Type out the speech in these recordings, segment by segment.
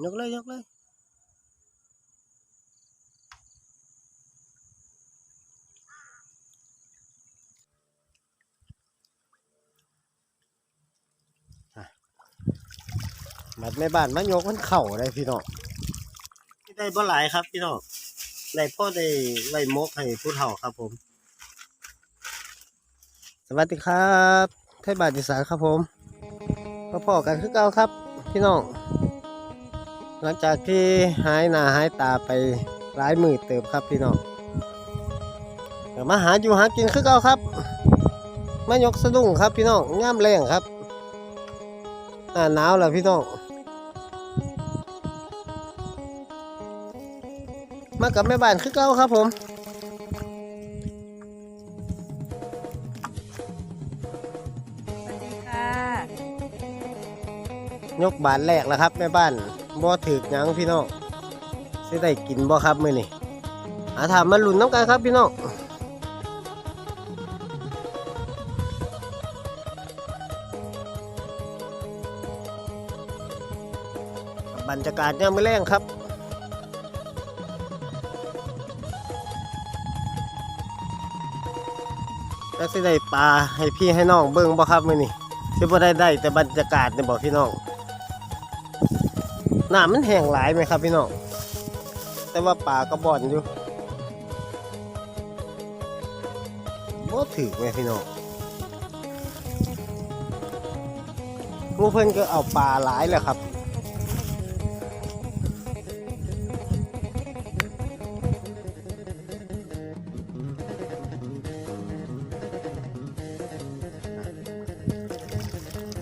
ยกเลยยกเลยอะบัดแม่บ้านมายกมันเข่าได้พี่น้องได้บ่หลายครับพี่น้องได้พ่อได้ไว้มกให้ผู้เฒ่าครับผม สวัสดีครับไทยบาทอีสานครับผมมาพอกันคือเก่าครับ พี่น้อง หลังจากที่หายหน้าหายตาไปหลายมือเติบครับพี่น้องเดี๋ยวมาหาอยู่หากินคือเก่าครับมายกสะดุ้งครับพี่น้องย่ามแรงครับหน้าหนาวแล้วพี่น้องมากับแม่บ้านคือเก่าครับผมสวัสดีค่ะยกบาทแรกแล้วครับแม่บ้าน บ่ถึกหยังพี่น้องสิได้กินบ่ครับมื้อนี้อาถามมาลุ้นน้ำกันครับพี่น้องบรรยากาศยามมื้อแรงครับก็สิได้ปลาให้พี่ให้น้องเบิ่งบ่ครับมื้อนี้สิบ่ได้ได้แต่บรรยากาศเนี่ยบ่พี่น้อง น้ำมันแห้งหลายไหมครับพี่น้อง แต่ว่าปลาก็บ่อนอยู่บ่ถือไหมพี่น้องมูเพิ่นก็เอาปลาหลายแหละครับ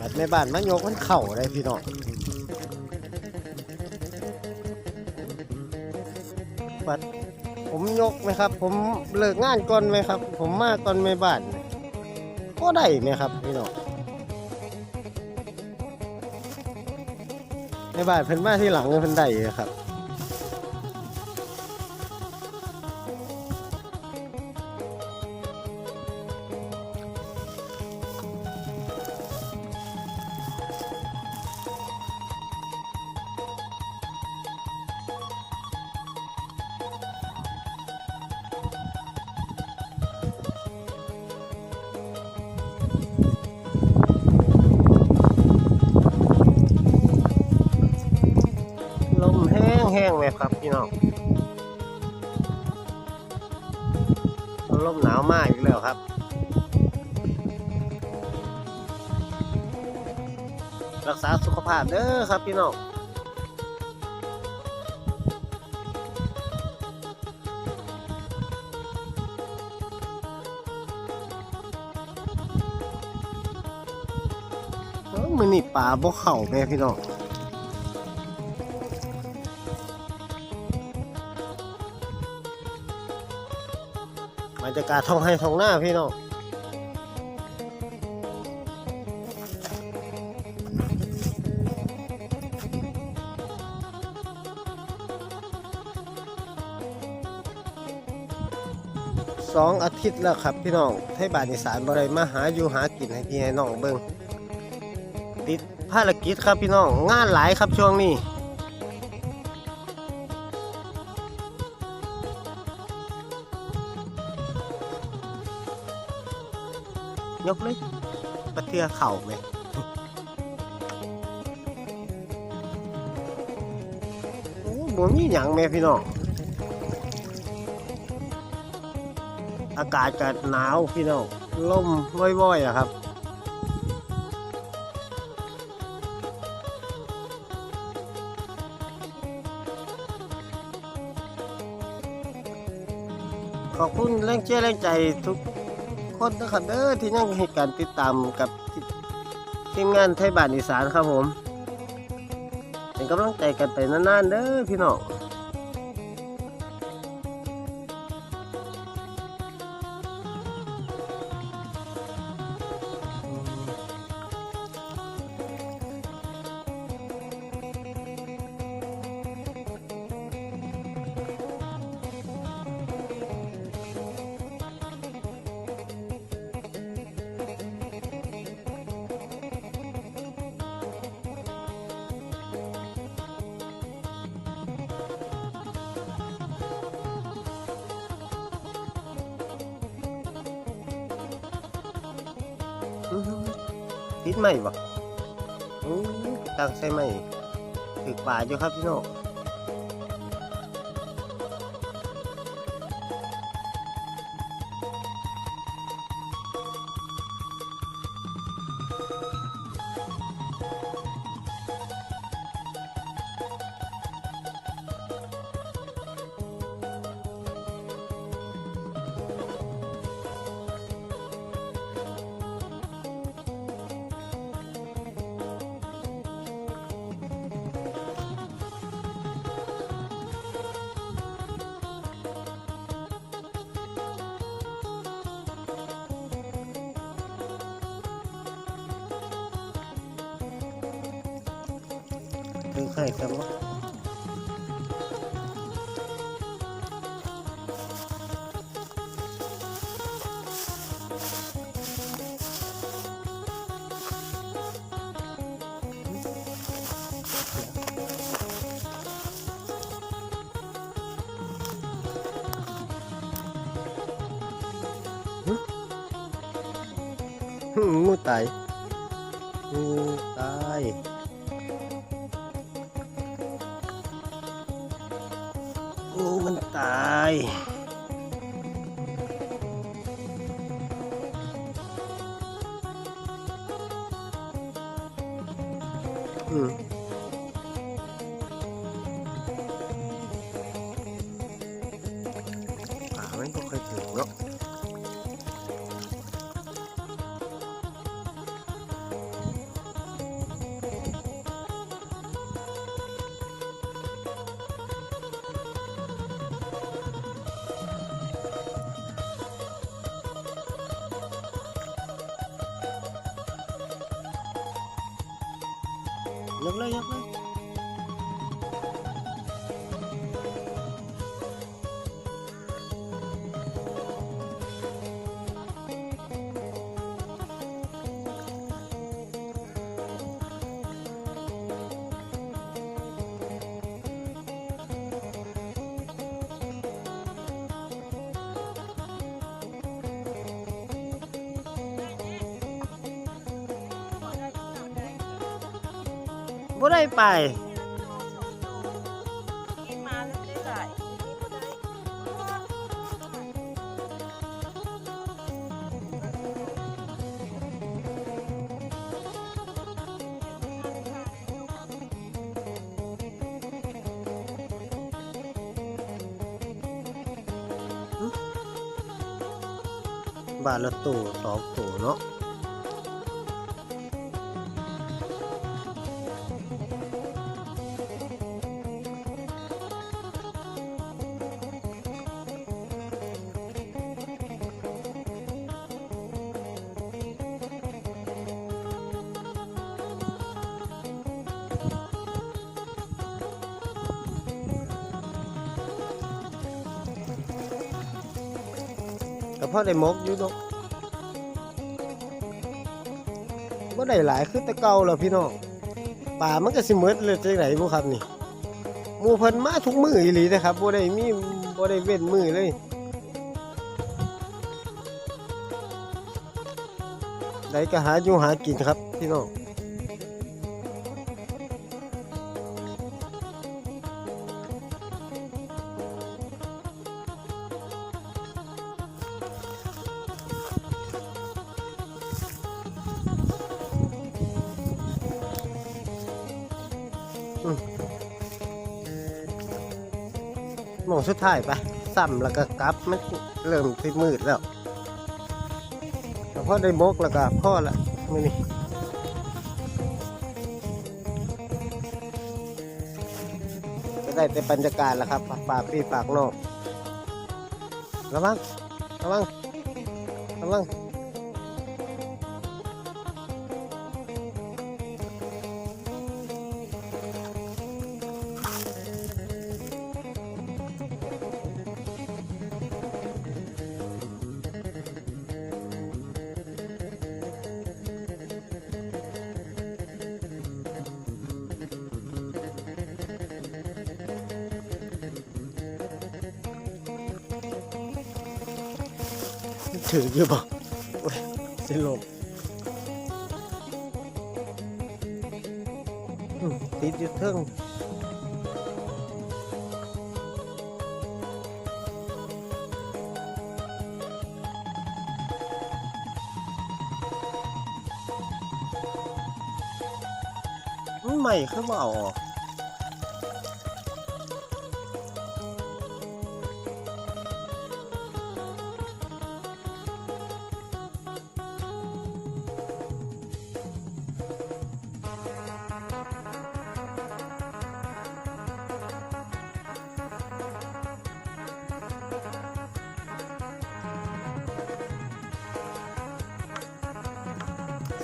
บัดแม่บ้านมายกมันเข่าได้พี่น้อง บัดผมยกไหมครับ ผมเลิกงานก่อนไหมครับ ผมมาก่อนไม่บ้านก็ได้ไหมครับพี่น้องแม่บ้านเพิ่นมาที่หลังเพิ่นได้อยู่ครับ แห้งแห้งเลยครับพี่น้องลมหนาวมากอีกแล้วครับ รักษาสุขภาพเด้อครับพี่น้องเอ้ามือนี่ปลาบ่เข่าแม่พี่น้อง บรรยากาศท้องให้ท้องหน้าพี่น้องสองอาทิตย์แล้วครับพี่น้องไทยบาทอีสานบริมาหาอยู่หากินให้พี่ให้น้องเบิงติดภารกิจครับพี่น้องงานหลายครับช่วงนี้ ยกเลยปะเทือเข่าไหมโอ้บ่มีหยังแม่พี่น้อง อากาศก็หนาวพี่น้องลมว่อยๆอะครับขอบคุณแรงเชียร์แรงใจทุก คนนะครับเด้อที่ยังเห้การติดตามกับทีทีมงานไทยบ้านอีสานครับผม เป็นกำลังใจกันไปนานๆเด้อพี่น้อง ติดใหม่บ่ตั้งใส่ใหม่ถือป่าอยู่ครับพี่น้อง คือใครครับว่าหึงูตายงูตาย อืม ยกเลยยกเลย บ่ได้ไปบาทละตัวสองตัวเนาะ พ่อได้หมกอยู่เนาะบ่ได้หลายคือแต่เก่าแล้วพี่น้องป่ามันก็สิหมดเลยจังไดบ่ครับนี่หมู่เพิ่นมาทุกมื้ออีหลีเด้ครับบ่ได้มีบ่ได้เว้นมื้อเลยได้ก็หาอยู่หากินครับพี่น้อง มองสุดท้ายไปซ้ำแล้วก็กลับมันเริ่มสิมืดแล้วแต่พอได้มกแล้วก็พ่อละไมือนี้ก็ได้แต่บรรยากาศแล้วครับฝากพี่ฝากนองระวังระวังระวัง ถืออยู่บ่สิลมติดอยู่เทิงไม่คือบ่เอาออก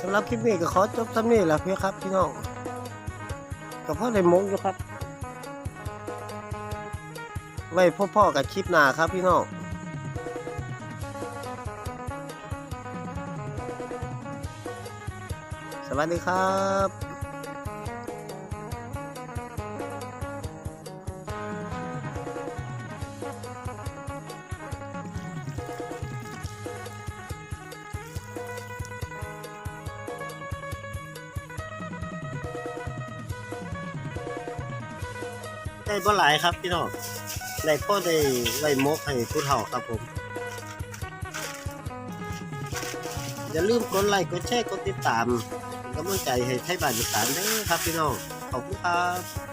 สำหรับคลิปนี้ก็ขอจบสำนี้แหละพี่ครับพี่น้องกับพ่อในมงอยู่ครับ ไว้พ่อๆกับคลิปหน้าครับพี่น้องสวัสดีครับ ได้บ่หลายครับพี่น้องได้พ่อได้ไว้มกให้ผู้เฒ่าครับผม อย่าลืมกดไลค์กดแชร์กดติดตามกำลังใจให้ไทยบ้านอีสานเด้อครับพี่น้องขอบคุณครับ